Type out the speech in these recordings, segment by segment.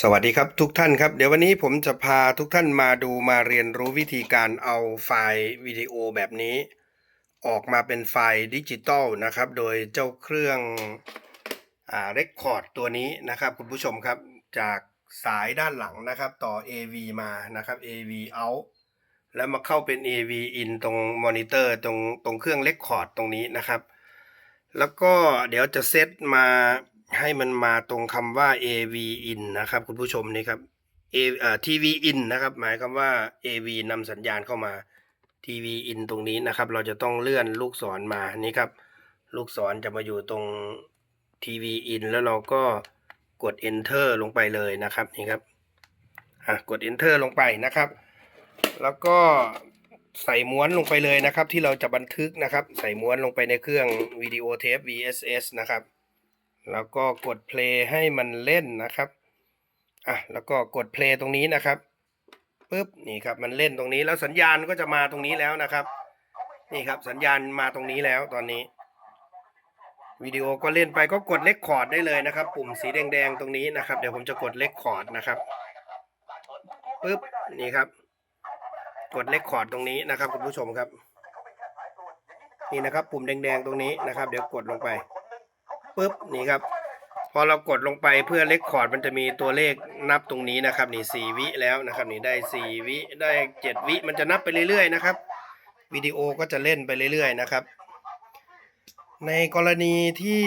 สวัสดีครับทุกท่านครับ เดี๋ยววันนี้ผมจะพาทุกท่านมาดูมาเรียนรู้วิธีการเอาไฟล์วิดีโอแบบนี้ ออกมาเป็นไฟล์ดิจิตอลนะครับ โดยเจ้าเครื่องอ่าเรคคอร์ดตัวนี้นะครับ คุณผู้ชมครับจากสายด้านหลังนะครับ ต่อ AV มานะครับ AV out แล้วมาเข้าเป็น AV in ตรงมอนิเตอร์ตรงตรงเครื่องเรคคอร์ดตรงนี้นะครับ แล้วก็เดี๋ยวจะเซตมา ให้มันมาตรงคำว่า AV in นะครับ คุณผู้ชมนี่ครับ A อ่า TV in นะครับ หมายความว่า AV นำสัญญาณเข้ามา TV in ตรงนี้นะครับ เราจะต้องเลื่อนลูกศรมานี่ครับ ลูกศรจะมาอยู่ตรง TV in แล้วเราก็กด enter ลงไปเลยนะครับนี่ครับอะกด enter ลงไปนะครับ แล้วก็ใส่ม้วนลงไปเลยนะครับ ที่เราจะบันทึกนะครับ ใส่ม้วนลงไปในเครื่องวิดีโอเทป VSS นะครับ แล้วก็กด play ให้มันเล่นนะครับอะแล้วก็กด play ตรงนี้นะครับปุ๊บนี่ครับมันเล่นตรงนี้แล้วสัญญาณก็จะมาตรงนี้แล้วนะครับ นี่ครับสัญญาณมาตรงนี้แล้วตอนนี้วิดีโอก็เล่นไปก็กดเลคคอร์ดได้เลยนะครับ ปุ่มสีแดงๆตรงนี้นะครับ เดี๋ยวผมจะกดเลคคอร์ดนะครับปุ๊บนี่ครับ กดเลคคอร์ดตรงนี้นะครับคุณผู้ชมครับ นี่นะครับ ปุ่มแดงๆตรงนี้นะครับ เดี๋ยวกดลงไป ปุ๊บนี่ครับ พอเรากดลงไปเพื่อเลคคอร์ดมันจะมีตัวเลขนับตรงนี้นะครับนี่สี่วิแล้วนะครับนี่ได้สี่วิได้เจ็ดวิมันจะนับไปเรื่อยๆนะครับวิดีโอก็จะเล่นไปเรื่อยๆนะครับ ในกรณีที่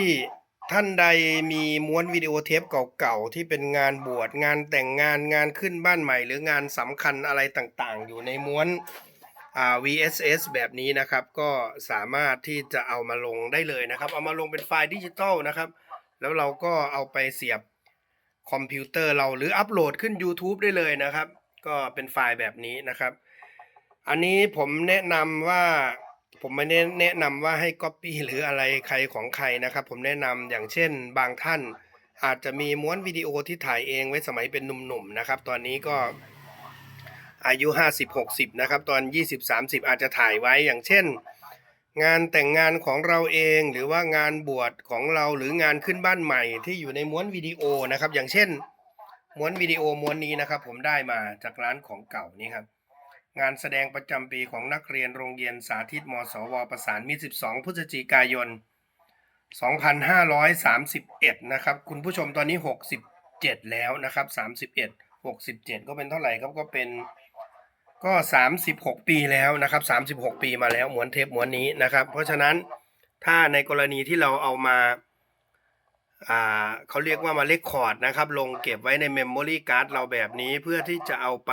ท่านใดมีม้วนวิดีโอเทปเก่าๆที่เป็นงานบวชงานแต่งงานงานขึ้นบ้านใหม่ หรืองานสำคัญอะไรต่างๆ อยู่ในม้วน VSS แบบนี้นะครับ ก็สามารถที่จะเอามาลงได้เลยนะครับ เอามาลงเป็นไฟล์ดิจิตอลนะครับ แล้วเราก็เอาไปเสียบคอมพิวเตอร์เราหรืออัปโหลดขึ้น YouTube ได้เลยนะครับ ก็เป็นไฟล์แบบนี้นะครับ อันนี้ผมแนะนำว่าผมไม่ได้แนะนำว่าให้ Copy หรืออะไรใครของใครนะครับ ผมแนะนำอย่างเช่นบางท่านอาจจะมีม้วนวิดีโอที่ถ่ายเองไว้สมัยเป็นหนุ่มๆนะครับ ตอนนี้ก็ อายุ 50-60 นะครับ ตอน 20-30 อาจจะถ่ายไว้อย่างเช่น งานแต่งงานของเราเองหรือว่างานบวชของเราหรืองานขึ้นบ้านใหม่ที่อยู่ในม้วนวิดีโอนะครับ อย่างเช่น ม้วนวิดีโอม้วนนี้นะครับ ผมได้มาจากร้านของเก่านี่ครับงานแสดงประจำปีของนักเรียนโรงเรียนสาธิตมสว ประสานมิตร12 พฤศจิกายน 2531 นะครับ คุณผู้ชมตอนนี้ 67 แล้วนะครับ 31 67 ก็เป็นเท่าไหร่ครับก็เป็น ก็ 36 ปีแล้วนะครับ 36 ปีมาแล้วม้วนเทปม้วนนี้นะครับ เพราะฉะนั้นถ้าในกรณีที่เราเอามาอ่าเขาเรียกว่ามาเลคคอร์ดนะครับ ลงเก็บไว้ในเมมโมรี่การ์ดเราแบบนี้เพื่อที่จะเอาไป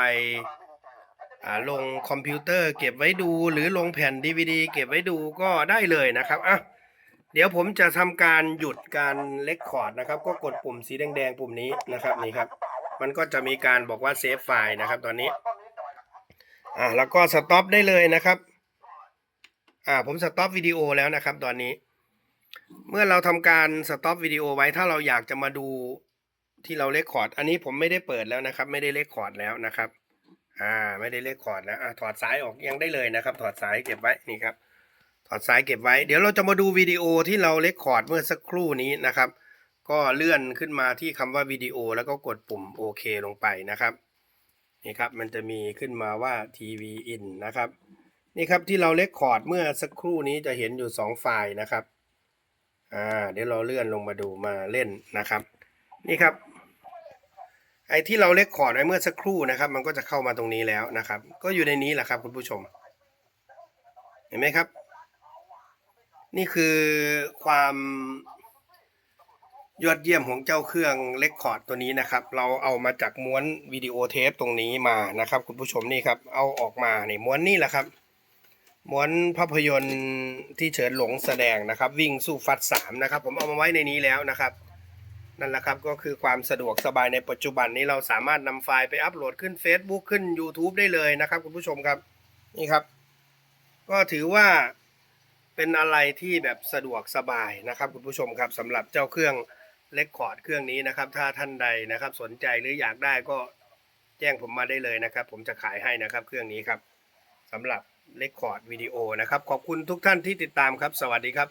าลงคอมพิวเตอร์เก็บไว้ดูหรือลงแผ่น DVD เก็บไว้ดูก็ได้เลยนะครับอะเดี๋ยวผมจะทำการหยุดการเลคคอร์ดนะครับ ก็กดปุ่มสีแดงๆ ปุ่มนี้นะครับนี่ครับ มันก็จะมีการบอกว่าเซฟไฟล์นะครับตอนนี้ อ่าแล้วก็สต็อปได้เลยนะครับอ่าผมสต็อปวิดีโอแล้วนะครับ ตอนนี้ เมื่อเราทำการสต็อปวิดีโอไว้ถ้าเราอยากจะมาดูที่เราเลคคอร์ด อันนี้ผมไม่ได้เปิดแล้วนะครับ ไม่ได้เลคคอร์ดแล้วนะครับ อ่า ไม่ได้เลคคอร์ดแล้วอ่าถอดสายออกยังได้เลยนะครับ ถอดสายเก็บไว้นี่ครับ ถอดสายเก็บไว้เดี๋ยวเราจะมาดูวิดีโอที่เราเลคคอร์ดเมื่อสักครู่นี้นะครับ ก็เลื่อนขึ้นมาที่คำว่าวิดีโอแล้วก็กดปุ่มโอเคลงไปนะครับ นี่ครับมันจะมีขึ้นมาว่า TV in นะครับ นี่ครับที่เราเลคคอร์ดเมื่อสักครู่นี้จะเห็นอยู่สองไฟล์นะครับอ่าเดี๋ยวเราเลื่อนลงมาดูมาเล่นนะครับ นี่ครับ ไอ้ที่เราเลคคอร์ดไว้เมื่อสักครู่นะครับ มันก็จะเข้ามาตรงนี้แล้วนะครับ ก็อยู่ในนี้แหละครับคุณผู้ชม เห็นไหมครับ นี่คือความ ยอดเยี่ยมของเจ้าเครื่องเลคคอร์ดตัวนี้นะครับ เราเอามาจากม้วนวิดีโอเทปตรงนี้มานะครับ คุณผู้ชมนี่ครับ เอาออกมาในม้วนนี่แหละครับ ม้วนภาพยนตร์ที่เฉินหลงแสดงนะครับ วิ่งสู้ฟัดสามนะครับ ผมเอามาไว้ในนี้แล้วนะครับ นั่นแหละครับก็คือความสะดวกสบายในปัจจุบันนี้เราสามารถนำไฟล์ไปอัปโหลดขึ้น Facebook ขึ้น YouTube ได้เลยนะครับ คุณผู้ชมครับนี่ครับ ก็ถือว่าเป็นอะไรที่แบบสะดวกสบายนะครับ คุณผู้ชมครับสำหรับเจ้าเครื่อง เลคคอร์ดเครื่องนี้นะครับ ถ้าท่านใดนะครับ สนใจหรืออยากได้ก็แจ้งผมมาได้เลยนะครับ ผมจะขายให้นะครับ เครื่องนี้ครับสำหรับเลคคอร์ดวิดีโอนะครับ ขอบคุณทุกท่านที่ติดตามครับ สวัสดีครับ